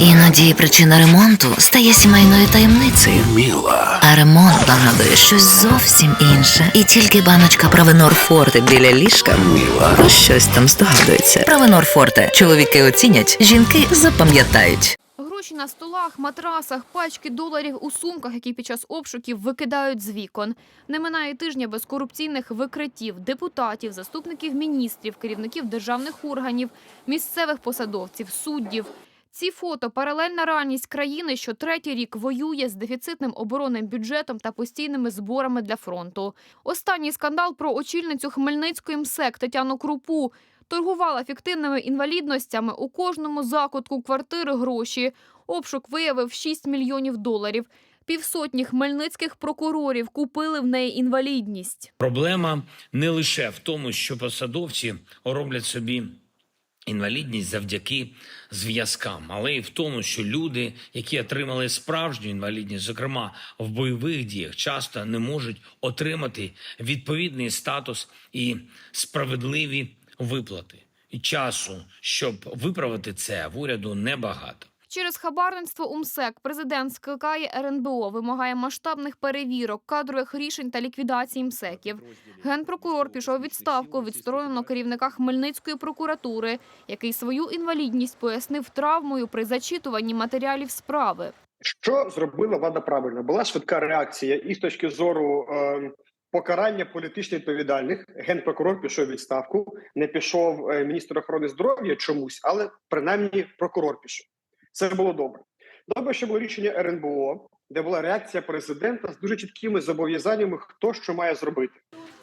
Іноді причина ремонту стає сімейною таємницею. Міла. А ремонт нагадує щось зовсім інше. І тільки баночка Провенор Форте біля ліжка Міла. про щось там здогадується. Провенор Форте. Чоловіки оцінять, жінки запам'ятають. Гроші на столах, матрасах, пачки доларів у сумках, які під час обшуків викидають з вікон. Не минає тижня без корупційних викриттів депутатів, заступників міністрів, керівників державних органів, місцевих посадовців, суддів. Ці фото паралельна реальність країни, що третій рік воює з дефіцитним оборонним бюджетом та постійними зборами для фронту. Останній скандал про очільницю Хмельницької МСЕК Тетяну Крупу. Торгувала фіктивними інвалідностями у кожному закутку квартири гроші. Обшук виявив 6 мільйонів доларів. Півсотні хмельницьких прокурорів купили в неї інвалідність. Проблема не лише в тому, що посадовці роблять собі інвалідність завдяки зв'язкам, але й в тому, що люди, які отримали справжню інвалідність, зокрема в бойових діях, часто не можуть отримати відповідний статус і справедливі виплати. І часу, щоб виправити це, в уряду небагато. Через хабарництво УМСЕК президент скликає РНБО, вимагає масштабних перевірок, кадрових рішень та ліквідації МСЕКів. Генпрокурор пішов відставку відсторонено керівника Хмельницької прокуратури, який свою інвалідність пояснив травмою при зачитуванні матеріалів справи. Що зробила влада правильно? Була швидка реакція і з точки зору е, покарання політично відповідальних. Генпрокурор пішов відставку, не пішов е, міністр охорони здоров'я чомусь, але принаймні прокурор пішов. Це було добре. Добре, що було рішення РНБО, де була реакція президента з дуже чіткими зобов'язаннями, хто що має зробити.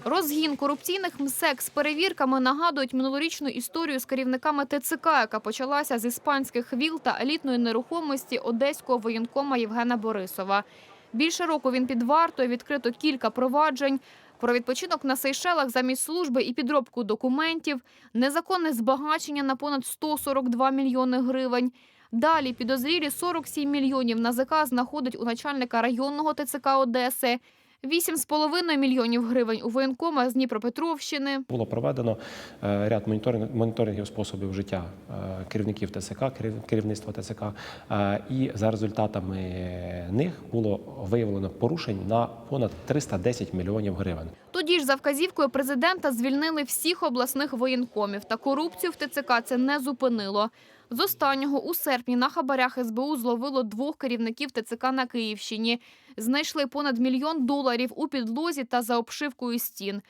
Розгін корупційних МСЕК з перевірками нагадують минулорічну історію з керівниками ТЦК, яка почалася з іспанських віл та елітної нерухомості одеського воєнкома Євгена Борисова. Більше року він під вартою відкрито кілька проваджень. Про відпочинок на Сейшелах замість служби і підробку документів, незаконне збагачення на понад 142 мільйони гривень. Далі підозрілі 47 мільйонів на ЗК знаходить у начальника районного ТЦК Одеси, 8,5 мільйонів гривень у воєнкома з Дніпропетровщини. Було проведено е, ряд моніторинг- моніторингів способів життя е, керівників ТСК, керівництва ТСК, е, і за результатами них було виявлено порушень на понад 310 мільйонів гривень. Тоді ж за вказівкою президента звільнили всіх обласних воєнкомів. Та корупцію в ТЦК це не зупинило. З останнього у серпні на хабарях СБУ зловило двох керівників ТЦК на Київщині. Знайшли понад мільйон доларів у підлозі та за обшивкою стін.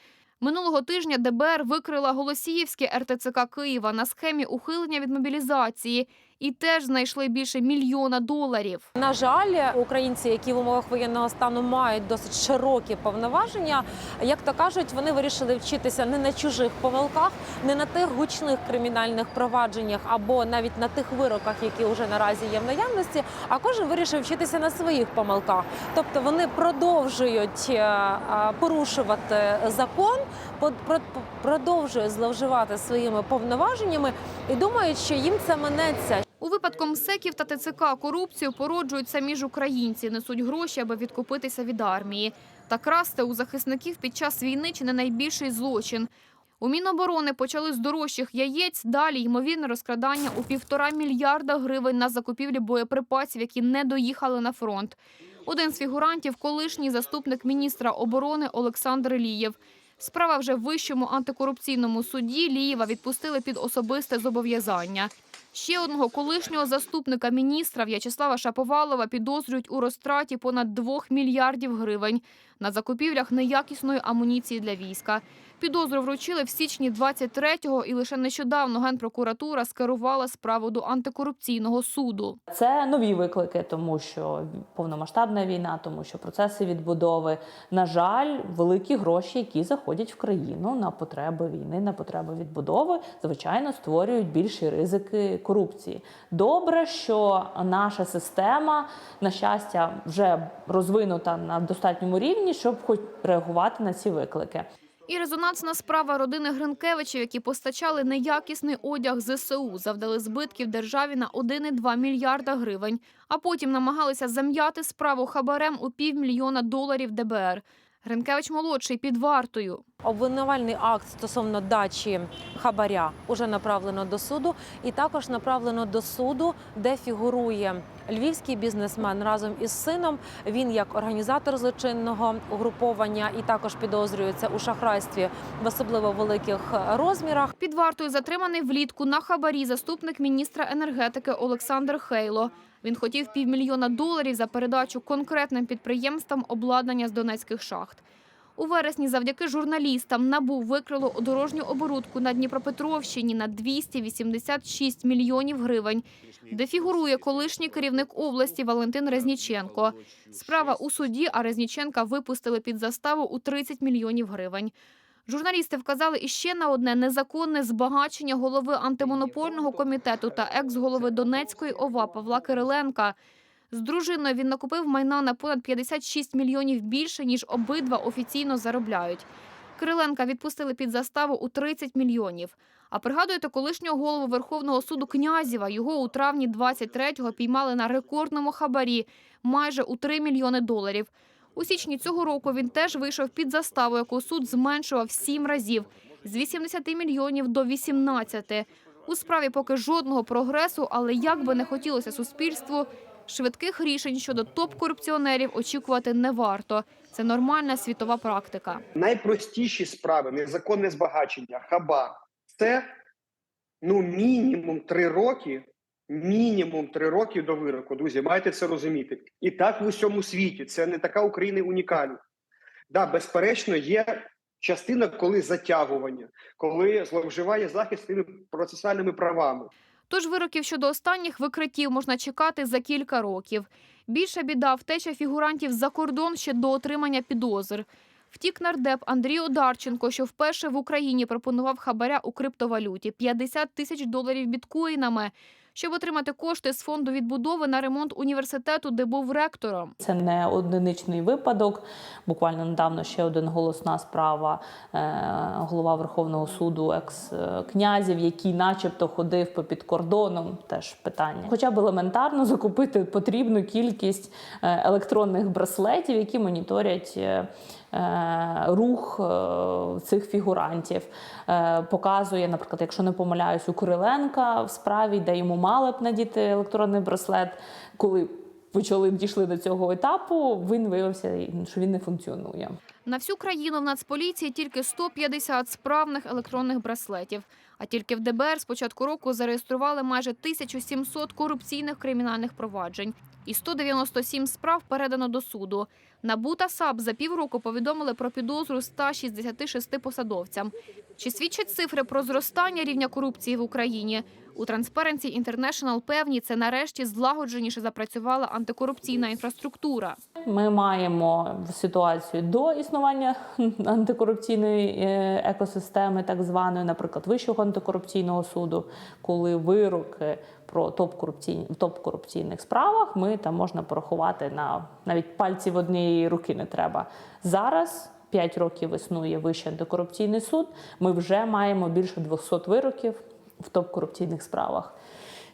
Минулого тижня ДБР викрила Голосіївське РТЦК Києва на схемі ухилення від мобілізації і теж знайшли більше мільйона доларів. На жаль, українці, які в умовах воєнного стану мають досить широкі повноваження, як то кажуть, вони вирішили вчитися не на чужих помилках, не на тих гучних кримінальних провадженнях або навіть на тих вироках, які вже наразі є в наявності. А кожен вирішив вчитися на своїх помилках. Тобто вони продовжують е, порушувати закон, продовжують зловживати своїми повноваженнями і думають, що їм це минеться. У випадку МСЕКів та ТЦК корупцію породжують самі ж українці, несуть гроші, аби відкупитися від армії. Та красти у захисників під час війни чи не найбільший злочин. У Міноборони почали з дорожчих яєць, далі ймовірне розкрадання у півтора мільярда гривень на закупівлі боєприпасів, які не доїхали на фронт. Один з фігурантів – колишній заступник міністра оборони Олександр Лієв. Справа вже в Вищому антикорупційному суді Лієва відпустили під особисте зобов'язання. Ще одного колишнього заступника міністра В'ячеслава Шаповалова підозрюють у розтраті понад 2 мільярдів гривень на закупівлях неякісної амуніції для війська. Підозру вручили в січні 23-го і лише нещодавно Генпрокуратура скерувала справу до антикорупційного суду. Це нові виклики, тому що повномасштабна війна, тому що процеси відбудови. На жаль, великі гроші, які заходять в країну на потреби війни, на потреби відбудови, звичайно, створюють більші ризики корупції. Добре, що наша система, на щастя, вже розвинута на достатньому рівні, щоб хоч реагувати на ці виклики. І резонансна справа родини Гринкевичів, які постачали неякісний одяг ЗСУ, завдали збитків державі на 1,2 мільярда гривень, а потім намагалися зам'яти справу хабарем у півмільйона доларів ДБР. Гринкевич молодший під вартою. Обвинувальний акт стосовно дачі хабаря уже направлено до суду, і також направлено до суду, де фігурує львівський бізнесмен разом із сином. Він як організатор злочинного угруповання і також підозрюється у шахрайстві в особливо великих розмірах. Під вартою затриманий влітку на хабарі заступник міністра енергетики Олександр Хейло. Він хотів півмільйона доларів за передачу конкретним підприємствам обладнання з донецьких шахт. У вересні завдяки журналістам НАБУ викрило дорожню оборудку на Дніпропетровщині на 286 мільйонів гривень, де фігурує колишній керівник області Валентин Резніченко. Справа у суді, а Резніченка випустили під заставу у 30 мільйонів гривень. Журналісти вказали іще на одне незаконне збагачення голови антимонопольного комітету та екс-голови Донецької ОВА Павла Кириленка. З дружиною він накупив майна на понад 56 мільйонів більше, ніж обидва офіційно заробляють. Кириленка відпустили під заставу у 30 мільйонів. А пригадуєте колишнього голову Верховного суду Князєва. Його у травні 23-го піймали на рекордному хабарі майже у 3 мільйони доларів. У січні цього року він теж вийшов під заставу, яку суд зменшував сім разів з 80 мільйонів до 18. У справі поки жодного прогресу, але як би не хотілося суспільству, швидких рішень щодо топ-корупціонерів очікувати не варто. Це нормальна світова практика. найпростіші справи, незаконне збагачення, хабар це ну мінімум три роки. Мінімум три роки до вироку, друзі, маєте це розуміти. І так в усьому світі. Це не така Україна унікальна. Да, безперечно, є частина, коли затягування, коли зловживає захист своїми процесуальними правами. Тож вироків щодо останніх викриттів можна чекати за кілька років. Більша біда втеча фігурантів за кордон ще до отримання підозр. Втік нардеп Андрій Одарченко, що вперше в Україні пропонував хабаря у криптовалюті 50 тисяч доларів біткоїнами, щоб отримати кошти з фонду відбудови на ремонт університету, де був ректором. Це не одиничний випадок. Буквально недавно ще один голосна справа. е, Голова Верховного суду, екс-князів, який, начебто, ходив по під кордоном. Теж питання. Хоча б елементарно закупити потрібну кількість е, електронних браслетів, які моніторять. Е, Рух е, цих фігурантів Е, показує, наприклад, якщо не помиляюсь, у Кириленка в справі, де йому мали б надіти електронний браслет, коли почали дійшли до цього етапу, він виявився, що він не функціонує. На всю країну в Нацполіції тільки 150 справних електронних браслетів. А тільки в ДБР з початку року зареєстрували майже 1700 корупційних кримінальних проваджень. І 197 справ передано до суду. НАБУ та САП за півроку повідомили про підозру 166 посадовцям. Чи свідчать цифри про зростання рівня корупції в Україні? У Transparency International певні, це нарешті злагодженіше запрацювала антикорупційна інфраструктура. Ми маємо ситуацію до існування антикорупційної е, екосистеми, так званої, наприклад, Вищого антикорупційного суду, коли вироки про топ корупційні топ корупційних справах ми там можна порахувати на навіть пальців однієї руки не треба. Зараз 5 років існує Вищий антикорупційний суд. Ми вже маємо більше 200 вироків в топ-корупційних справах.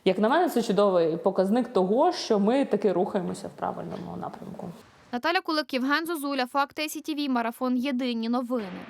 Як на мене, це чудовий показник того, що ми таки рухаємося в правильному напрямку. Наталя Кулик, Євген Зозуля, Факти СІТІВІ, Марафон. Єдині новини.